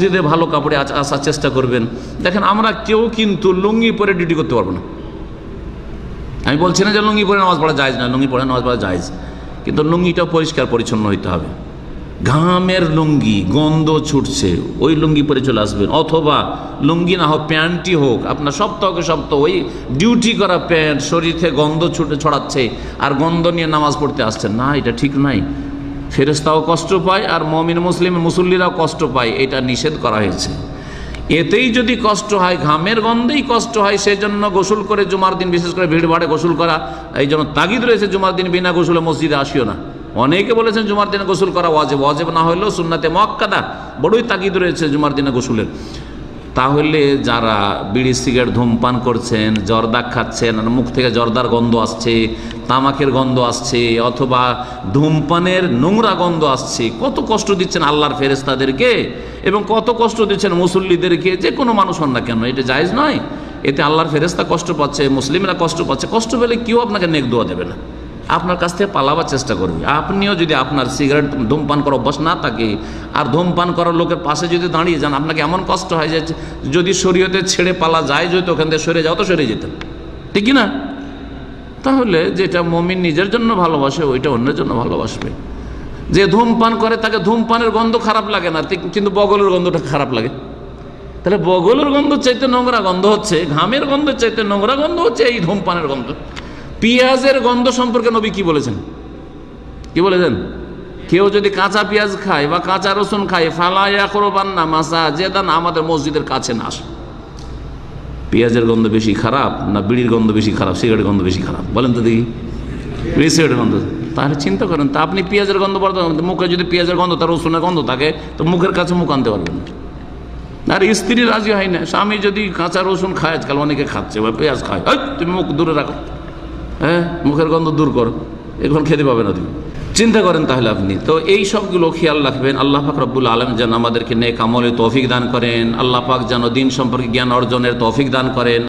মসজিদে ভালো কাপড়ে আসার চেষ্টা করবেন। দেখেন, আমরা কেউ কিন্তু লুঙ্গি পরে ডিউটি করতে পারব না। আমি বলছি না যে লুঙ্গি পরে নামাজ পড়া যায় না, লুঙ্গি পরে নামাজ পড়া যায় কিন্তু লুঙ্গিটাও পরিষ্কার পরিচ্ছন্ন হইতে হবে। ঘামের লুঙ্গি, গন্ধ ছুটছে, ওই লুঙ্গি পরে চলে আসবেন। অথবা লুঙ্গি না হোক, প্যান্টই হোক, আপনার সপ্তাহকে সপ্তাহ ওই ডিউটি করা প্যান্ট, শরীর থেকে গন্ধ ছুটে ছড়াচ্ছে, আর গন্ধ নিয়ে নামাজ পড়তে আসছেন। না, এটা ঠিক নাই। ফেরেস্তাও কষ্ট পায় আর মমিন মুসলিম মুসল্লিরাও কষ্ট পায়, এটা নিষেধ করা হয়েছে। এতেই যদি কষ্ট হয়, ঘামের গন্ধেই কষ্ট হয়, সেজন্য গোসল করে জুমার দিন, বিশেষ করে ভিড় ভাড়ে গোসল করা, এই জন্য তাগিদ রয়েছে জুমার দিন, বিনা গোসলে মসজিদে আসিও না। অনেকে বলেছেন জুমার দিনে গোসল করা ওয়াজেব ওয়াজেব না হলেও সুন্নাতে মক্কাদা বড়ই তাগিদ রয়েছে জুমার দিনে গোসলের। তাহলে যারা বিড়ি, সিগারেট, ধূমপান করছেন, জর্দা খাচ্ছেন, মুখ থেকে জর্দার গন্ধ আসছে তামাকের গন্ধ আসছে, অথবা ধূমপানের নোংরা গন্ধ আসছে। কত কষ্ট দিচ্ছেন আল্লাহর ফেরেস্তাদেরকে এবং কত কষ্ট দিচ্ছেন মুসল্লিদেরকে, যে কোনো মানুষ হন না কেন, এটা জায়েজ নয়। এতে আল্লাহর ফেরেস্তা কষ্ট পাচ্ছে, মুসলিমরা কষ্ট পাচ্ছে। কষ্ট পেলে কেউ আপনাকে নেক দোয়া দেবে না। আপনার কাছ থেকে পালাবার চেষ্টা করবে। আপনিও যদি আপনার সিগারেট ধূমপান করার অভ্যাস না থাকে, আর ধূমপান করার লোকের পাশে যদি দাঁড়িয়ে যান, আপনাকে এমন কষ্ট হয় যে যদি শরীয়তে ছেড়ে পালা যায়, যদি ওখান থেকে সরে যাও, তো সরে যেতেন। ঠিক না? তাহলে যেটা মমিন নিজের জন্য ভালোবাসে, ওইটা অন্যের জন্য ভালোবাসবে। যে ধূমপান করে, তাকে ধূমপানের গন্ধ খারাপ লাগে না কিন্তু বগলের গন্ধটা খারাপ লাগে। তাহলে বগলের গন্ধ চাইতে নোংরা গন্ধ হচ্ছে, ঘামের গন্ধ চাইতে নোংরা গন্ধ হচ্ছে এই ধূমপানের গন্ধ। পেঁয়াজের গন্ধ সম্পর্কে নবী কি বলেছেন? কি বলেছেন? কেউ যদি কাঁচা পেঁয়াজ খায় বা কাঁচা রসুন খায় ফালাইয়া করবান না মাসা যে দান আমাদের মসজিদের কাছে না আসে। পেঁয়াজের গন্ধ বেশি খারাপ না বিড়ির গন্ধ বেশি খারাপ সিগারেটের গন্ধ বেশি খারাপ? বলেন তো দেখি। সিগারেটের গন্ধ। তাহলে চিন্তা করেন তা আপনি পেঁয়াজের গন্ধ পড়তে মুখে যদি পেঁয়াজের গন্ধ তার রসুনের গন্ধ থাকে তো মুখের কাছে মুখ আনতে পারবেন। আর স্ত্রী রাজি হয় না স্বামী যদি কাঁচা রসুন খায় আজকাল অনেকে খাচ্ছে বা পেঁয়াজ খায় "এই, তুমি মুখ দূরে রাখো। হ্যাঁ মুখের গন্ধ দূর করো এখন খেতে পাবে না তুমি। চিন্তা করেন তাহলে আপনি। তো এই সবগুলো খেয়াল রাখবেন, আল্লাহ পাক রব্বুল আলম যেন আমাদেরকে নেক আমলে তৌফিক দান করেন, আল্লাহ পাক যেন দিন সম্পর্কে জ্ঞান অর্জনের তৌফিক দান করেন।